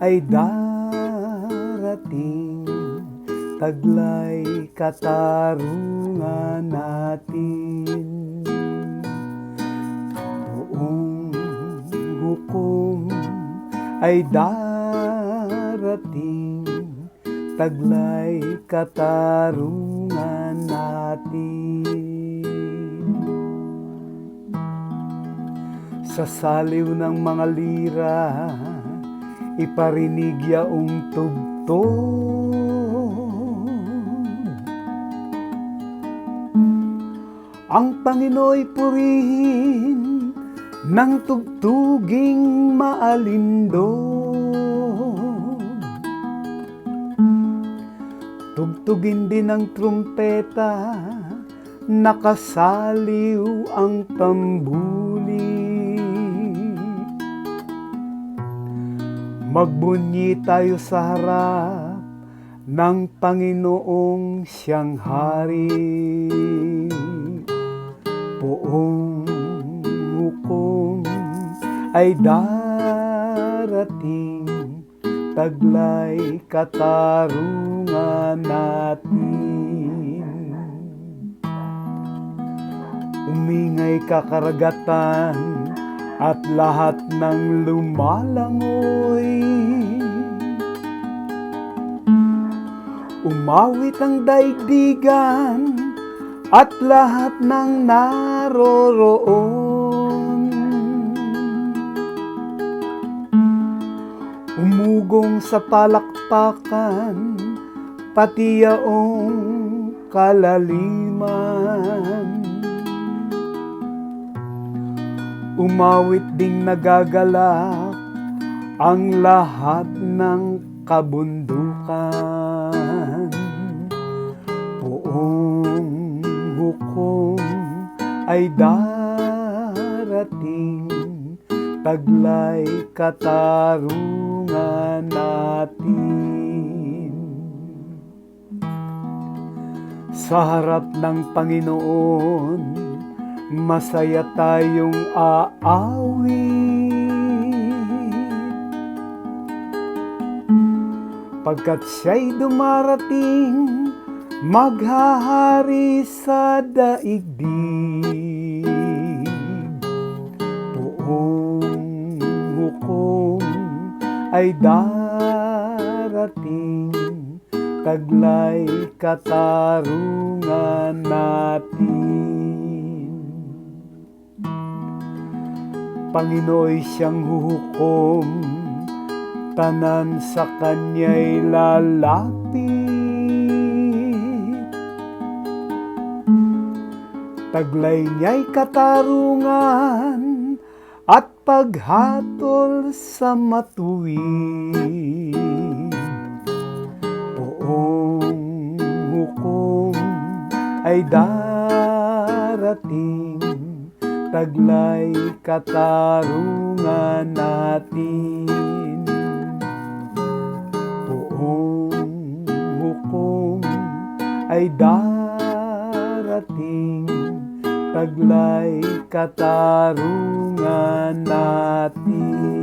ay darating. Taglay katarungan natin. Buong hukom ay darating Taglay katarungan natin. Sa saliw ng mga lira Iparinig yaong tugtog. Ang Panginooy purihin ng tugtuging maalindog Tugtugin din ng trumpeta Nakasaliw ang tambuli Magbunyi tayo sa harap ng Panginoong siyang hari. Buong hukom ay darating, taglay katarungan natin. Umingay kakaragatan at lahat ng lumalangoy. Umawit ang daigdigan at lahat ng naroroon. Umugong sa palakpakan, pati yaong kalaliman. Umawit ding nagagalak ang lahat ng kabundukan. Buong hukom ay darating, taglay katarungan natin. Sa harap ng Panginoon, masaya tayong aawit Pagkat siya'y dumarating Maghahari sa daigdig. Buong hukom ay darating Taglay katarungan natin Panginooy siyang huhukom, tanan sa kanya'y lalapit. Taglay niya'y katarungan at paghatol sa matuwid. Buong hukom ay darating taglay katarungan natin. Buong hukom ay darating, taglay katarungan natin.